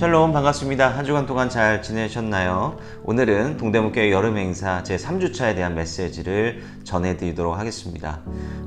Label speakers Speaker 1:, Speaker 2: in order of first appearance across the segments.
Speaker 1: 샬롬 반갑습니다. 한 주간 동안 잘 지내셨나요? 오늘은 동대문교회 여름 행사 제 3주차에 대한 메시지를 전해드리도록 하겠습니다.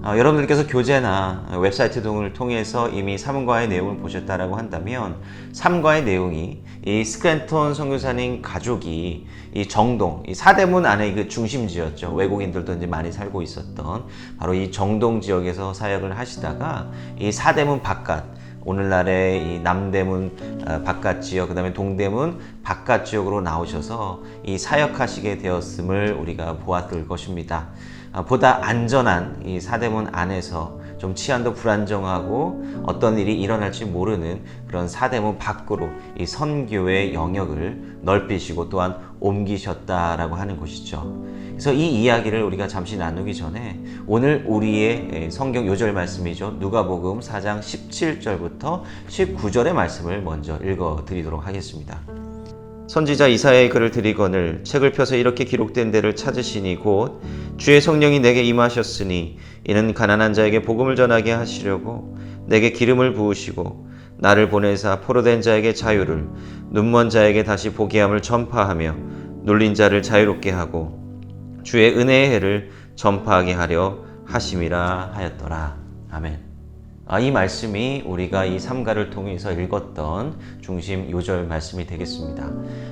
Speaker 1: 어, 여러분들께서 교재나 웹사이트 등을 통해서 이미 3과의 내용을 보셨다라고 한다면 3과의 내용이 이 스크랜톤 선교사님 가족이 이 정동, 이 사대문 안에 그 중심지였죠. 외국인들도 이제 많이 살고 있었던 바로 이 정동 지역에서 사역을 하시다가 이 사대문 바깥 오늘날의 이 남대문 어, 바깥 지역, 그 다음에 동대문 바깥 지역으로 나오셔서 이 사역하시게 되었음을 우리가 보았을 것입니다. 아, 보다 안전한 이 사대문 안에서 좀 치안도 불안정하고 어떤 일이 일어날지 모르는 그런 사대문 밖으로 이 선교의 영역을 넓히시고 또한 옮기셨다라고 하는 것이죠. 그래서 이 이야기를 우리가 잠시 나누기 전에 오늘 우리의 성경 요절 말씀이죠. 누가복음 4장 17절부터 19절의 말씀을 먼저 읽어 드리도록 하겠습니다. 선지자 이사야의 글을 드리거늘 책을 펴서 이렇게 기록된 데를 찾으시니 곧 주의 성령이 내게 임하셨으니 이는 가난한 자에게 복음을 전하게 하시려고 내게 기름을 부으시고 나를 보내사 포로된 자에게 자유를 눈먼 자에게 다시 보게 함을 전파하며 눌린 자를 자유롭게 하고 주의 은혜의 해를 전파하게 하려 하심이라 하였더라. 아멘. 아, 이 말씀이 우리가 이 삼가를 통해서 읽었던 중심 요절 말씀이 되겠습니다.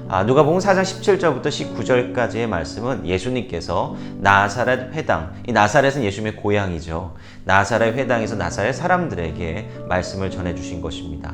Speaker 1: 아, 누가복음 4장 17절부터 19절까지의 말씀은 예수님께서 나사렛 회당, 이 나사렛은 예수님의 고향이죠. 나사렛 회당에서 나사렛 사람들에게 말씀을 전해 주신 것입니다.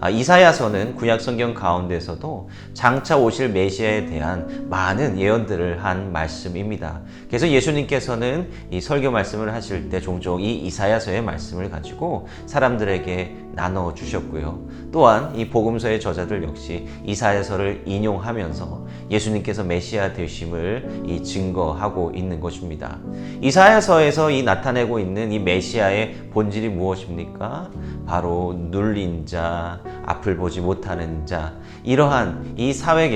Speaker 1: 아, 이사야서는 구약 성경 가운데서도 장차 오실 메시아에 대한 많은 예언들을 한 말씀입니다. 그래서 예수님께서는 이 설교 말씀을 하실 때 종종 이 이사야서의 말씀을 가지고 사람들에게 나눠 주셨고요. 또한 이 복음서의 저자들 역시 이사야서를 인용하면서 예수님께서 메시아 되심을 이 증거하고 있는 것입니다. 이사야서에서 이 나타내고 있는 이 메시아의 본질이 무엇입니까? 바로 눌린 자, 앞을 보지 못하는 자, 이러한 이 사회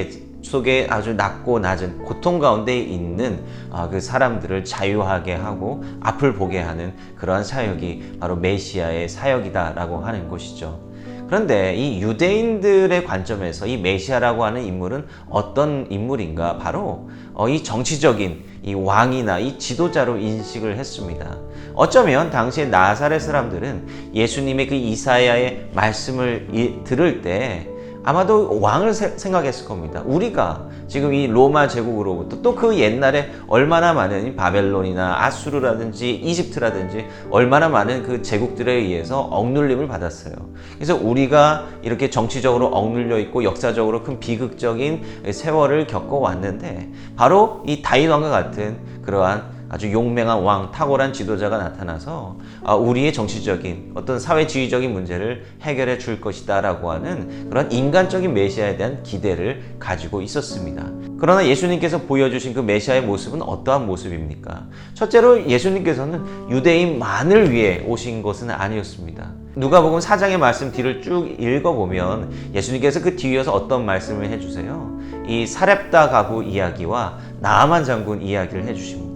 Speaker 1: 속에 아주 낮고 낮은 고통 가운데 있는 아, 그 사람들을 자유하게 하고 앞을 보게 하는 그러한 사역이 바로 메시아의 사역이다라고 하는 것이죠. 그런데 이 유대인들의 관점에서 이 메시아라고 하는 인물은 어떤 인물인가? 바로 어, 이 정치적인 이 왕이나 이 지도자로 인식을 했습니다. 어쩌면 당시에 나사렛 사람들은 예수님의 그 이사야의 말씀을 들을 때 아마도 왕을 생각했을 겁니다. 우리가 지금 이 로마 제국으로부터 또 그 옛날에 얼마나 많은 바벨론이나 아수르라든지 이집트라든지 얼마나 많은 그 제국들에 의해서 억눌림을 받았어요. 그래서 우리가 이렇게 정치적으로 억눌려 있고 역사적으로 큰 비극적인 세월을 겪어 왔는데 바로 이 다윗 왕과 같은 그러한 아주 용맹한 왕, 탁월한 지도자가 나타나서 아, 우리의 정치적인 어떤 사회주의적인 문제를 해결해 줄 것이다 라고 하는 그런 인간적인 메시아에 대한 기대를 가지고 있었습니다. 그러나 예수님께서 보여주신 그 메시아의 모습은 어떠한 모습입니까? 첫째로 예수님께서는 유대인만을 위해 오신 것은 아니었습니다. 누가복음 4장의 말씀 뒤를 쭉 읽어보면 예수님께서 그 뒤에서 어떤 말씀을 해주세요? 이 사렙다 가부 이야기와 나아만 장군 이야기를 해주십니다.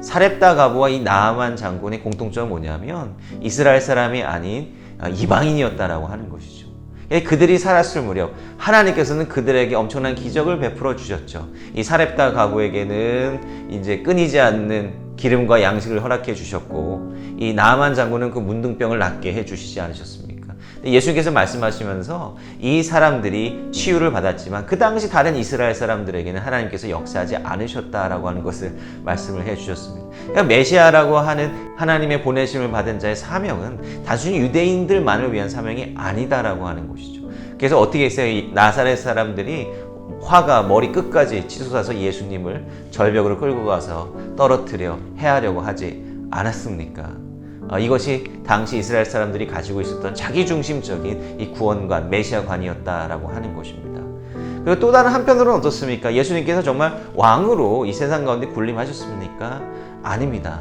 Speaker 1: 사렙다 가부와 이 나아만 장군의 공통점은 뭐냐면 이스라엘 사람이 아닌 아, 이방인이었다라고 하는 것이죠. 예, 그들이 살았을 무렵 하나님께서는 그들에게 엄청난 기적을 베풀어 주셨죠. 이 사렙다 가부에게는 이제 끊이지 않는 기름과 양식을 허락해 주셨고 이 나아만 장군은 그 문둥병을 낫게 해 주시지 않으셨습니까? 예수님께서 말씀하시면서 이 사람들이 치유를 받았지만 그 당시 다른 이스라엘 사람들에게는 하나님께서 역사하지 않으셨다라고 하는 것을 말씀을 해 주셨습니다. 그러니까 메시아라고 하는 하나님의 보내심을 받은 자의 사명은 단순히 유대인들만을 위한 사명이 아니다라고 하는 것이죠. 그래서 어떻게 했어요? 나사렛 사람들이 화가 머리 끝까지 치솟아서 예수님을 절벽으로 끌고 가서 떨어뜨려 해하려고 하지 않았습니까? 어, 이것이 당시 이스라엘 사람들이 가지고 있었던 자기중심적인 이 구원관, 메시아관이었다라고 하는 것입니다. 그리고 또 다른 한편으로는 어떻습니까? 예수님께서 정말 왕으로 이 세상 가운데 군림하셨습니까? 아닙니다.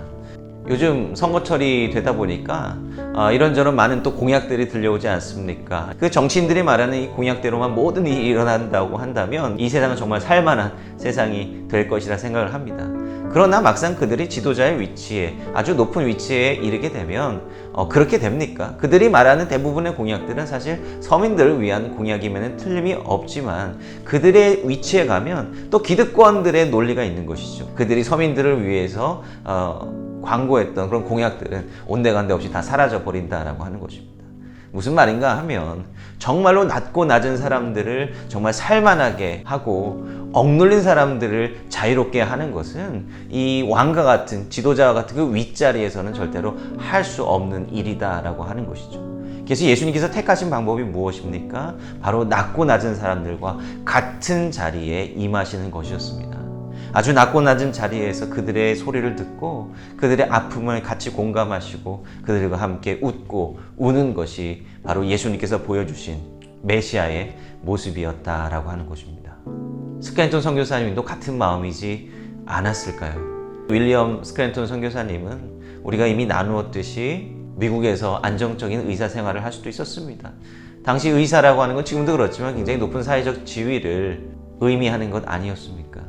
Speaker 1: 요즘 선거철이 되다 보니까 어, 이런저런 많은 또 공약들이 들려오지 않습니까? 그 정치인들이 말하는 이 공약대로만 모든 일이 일어난다고 한다면 이 세상은 정말 살만한 세상이 될 것이라 생각을 합니다. 그러나 막상 그들이 지도자의 위치에 아주 높은 위치에 이르게 되면 어, 그렇게 됩니까? 그들이 말하는 대부분의 공약들은 사실 서민들을 위한 공약임에는 틀림이 없지만 그들의 위치에 가면 또 기득권들의 논리가 있는 것이죠. 그들이 서민들을 위해서 어, 광고했던 그런 공약들은 온데간데 없이 다 사라져 버린다라고 하는 것입니다. 무슨 말인가 하면 정말로 낮고 낮은 사람들을 정말 살만하게 하고 억눌린 사람들을 자유롭게 하는 것은 이 왕과 같은 지도자와 같은 그 윗자리에서는 절대로 할 수 없는 일이다라고 하는 것이죠. 그래서 예수님께서 택하신 방법이 무엇입니까? 바로 낮고 낮은 사람들과 같은 자리에 임하시는 것이었습니다. 아주 낮고 낮은 자리에서 그들의 소리를 듣고 그들의 아픔을 같이 공감하시고 그들과 함께 웃고 우는 것이 바로 예수님께서 보여주신 메시아의 모습이었다라고 하는 것입니다. 스크랜턴 선교사님도 같은 마음이지 않았을까요? 윌리엄 스크랜턴 선교사님은 우리가 이미 나누었듯이 미국에서 안정적인 의사 생활을 할 수도 있었습니다. 당시 의사라고 하는 건 지금도 그렇지만 굉장히 높은 사회적 지위를 의미하는 것 아니었습니까?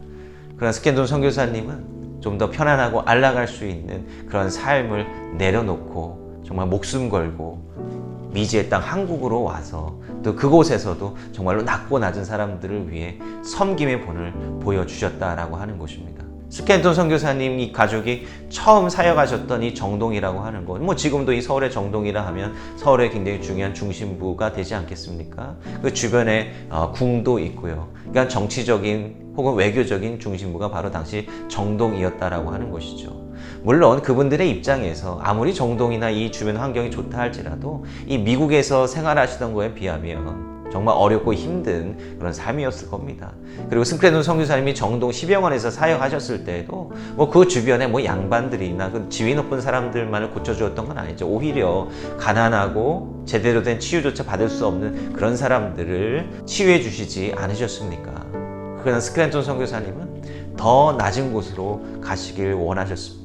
Speaker 1: 그런 스캔돈 선교사님은 좀 더 편안하고 안락할 수 있는 그런 삶을 내려놓고 정말 목숨 걸고 미지의 땅 한국으로 와서 또 그곳에서도 정말로 낮고 낮은 사람들을 위해 섬김의 본을 보여주셨다라고 하는 것입니다. 스캔톤 선교사님 이 가족이 처음 사역하셨던 이 정동이라고 하는 것, 뭐 지금도 이 서울의 정동이라 하면 서울의 굉장히 중요한 중심부가 되지 않겠습니까? 그 주변에 어, 궁도 있고요. 그러니까 정치적인 혹은 외교적인 중심부가 바로 당시 정동이었다라고 하는 것이죠. 물론 그분들의 입장에서 아무리 정동이나 이 주변 환경이 좋다 할지라도 이 미국에서 생활하시던 거에 비하면 정말 어렵고 힘든 그런 삶이었을 겁니다. 그리고 스크레논 선교사님이 정동 10여원에서 사역하셨을 때에도 뭐 그 주변에 뭐 양반들이나 그 지위 높은 사람들만을 고쳐주었던 건 아니죠. 오히려 가난하고 제대로 된 치유조차 받을 수 없는 그런 사람들을 치유해 주시지 않으셨습니까? 그러나 스크랜톤 선교사님은 더 낮은 곳으로 가시길 원하셨습니다.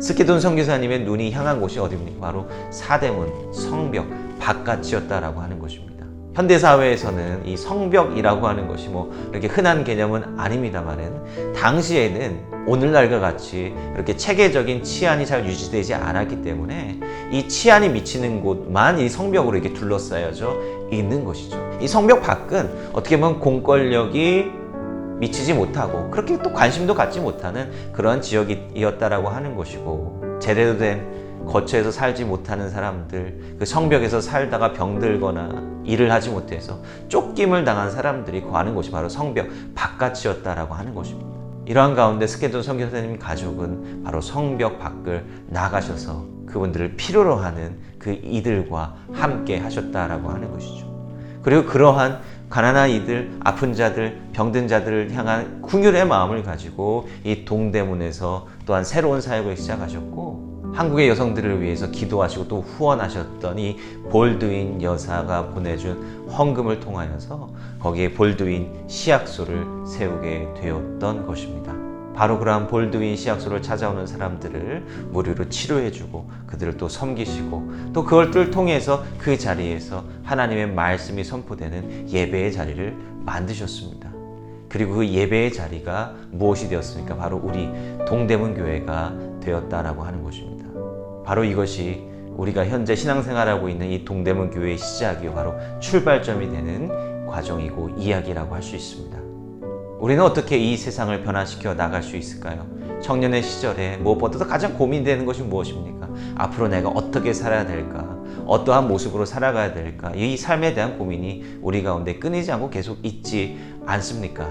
Speaker 1: 스키돈 선교사님의 눈이 향한 곳이 어디입니까? 바로 사대문, 성벽, 바깥이었다라고 하는 것입니다. 현대 사회에서는 이 성벽이라고 하는 것이 뭐 이렇게 흔한 개념은 아닙니다만은 당시에는 오늘날과 같이 이렇게 체계적인 치안이 잘 유지되지 않았기 때문에 이 치안이 미치는 곳만 이 성벽으로 이렇게 둘러싸여져 있는 것이죠. 이 성벽 밖은 어떻게 보면 공권력이 미치지 못하고 그렇게 또 관심도 갖지 못하는 그런 지역이었다라고 하는 것이고 제대로 된 거처에서 살지 못하는 사람들, 그 성벽에서 살다가 병들거나 일을 하지 못해서 쫓김을 당한 사람들이 거하는 곳이 바로 성벽 바깥이었다라고 하는 것입니다. 이러한 가운데 스케돈 선교사님 가족은 바로 성벽 밖을 나가셔서 그분들을 필요로 하는 그 이들과 함께 하셨다라고 하는 것이죠. 그리고 그러한 가난한 이들, 아픈 자들, 병든 자들을 향한 궁율의 마음을 가지고 이 동대문에서 또한 새로운 사역을 시작하셨고 한국의 여성들을 위해서 기도하시고 또 후원하셨던 이 볼드윈 여사가 보내준 헌금을 통하여서 거기에 볼드윈 시약소를 세우게 되었던 것입니다. 바로 그러한 볼드윈 시약소를 찾아오는 사람들을 무료로 치료해주고 그들을 또 섬기시고 또 그걸 통해서 그 자리에서 하나님의 말씀이 선포되는 예배의 자리를 만드셨습니다. 그리고 그 예배의 자리가 무엇이 되었습니까? 바로 우리 동대문 교회가 되었다라고 하는 것입니다. 바로 이것이 우리가 현재 신앙생활하고 있는 이 동대문 교회의 시작이 바로 출발점이 되는 과정이고 이야기라고 할 수 있습니다. 우리는 어떻게 이 세상을 변화시켜 나갈 수 있을까요? 청년의 시절에 무엇보다도 가장 고민되는 것이 무엇입니까? 앞으로 내가 어떻게 살아야 될까? 어떠한 모습으로 살아가야 될까? 이 삶에 대한 고민이 우리 가운데 끊이지 않고 계속 있지 않습니까?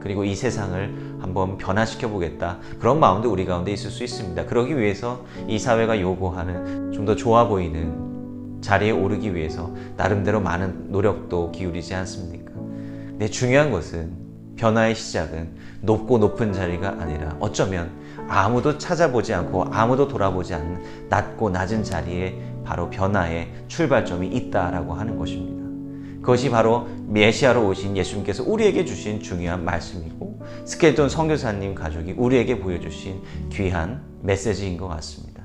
Speaker 1: 그리고 이 세상을 한번 변화시켜 보겠다. 그런 마음도 우리 가운데 있을 수 있습니다. 그러기 위해서 이 사회가 요구하는 좀 더 좋아 보이는 자리에 오르기 위해서 나름대로 많은 노력도 기울이지 않습니까? 근데 중요한 것은 변화의 시작은 높고 높은 자리가 아니라 어쩌면 아무도 찾아보지 않고 아무도 돌아보지 않는 낮고 낮은 자리에 바로 변화의 출발점이 있다라고 하는 것입니다. 그것이 바로 메시아로 오신 예수님께서 우리에게 주신 중요한 말씀이고 스켈톤 선교사님 가족이 우리에게 보여주신 귀한 메시지인 것 같습니다.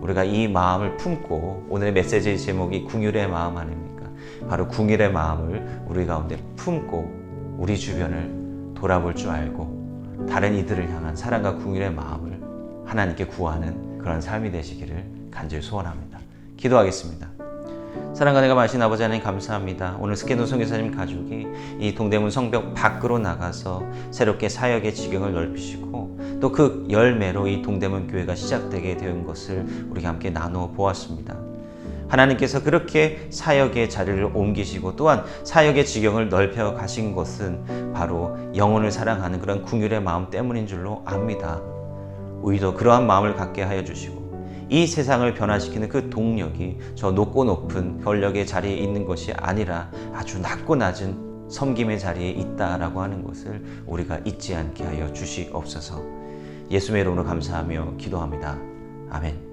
Speaker 1: 우리가 이 마음을 품고 오늘의 메시지 제목이 궁율의 마음 아닙니까? 바로 궁율의 마음을 우리 가운데 품고 우리 주변을 돌아볼 줄 알고 다른 이들을 향한 사랑과 궁율의 마음을 하나님께 구하는 그런 삶이 되시기를 간절히 소원합니다. 기도하겠습니다. 사랑과 내가 마신 아버지 하나님 감사합니다. 오늘 스케노 성교사님 가족이 이 동대문 성벽 밖으로 나가서 새롭게 사역의 지경을 넓히시고 또 그 열매로 이 동대문 교회가 시작되게 된 것을 우리가 함께 나누어 보았습니다. 하나님께서 그렇게 사역의 자리를 옮기시고 또한 사역의 지경을 넓혀 가신 것은 바로 영혼을 사랑하는 그런 궁율의 마음 때문인 줄로 압니다. 우리도 그러한 마음을 갖게 하여 주시고 이 세상을 변화시키는 그 동력이 저 높고 높은 권력의 자리에 있는 것이 아니라 아주 낮고 낮은 섬김의 자리에 있다라고 하는 것을 우리가 잊지 않게 하여 주시옵소서. 예수의 이름으로 감사하며 기도합니다. 아멘.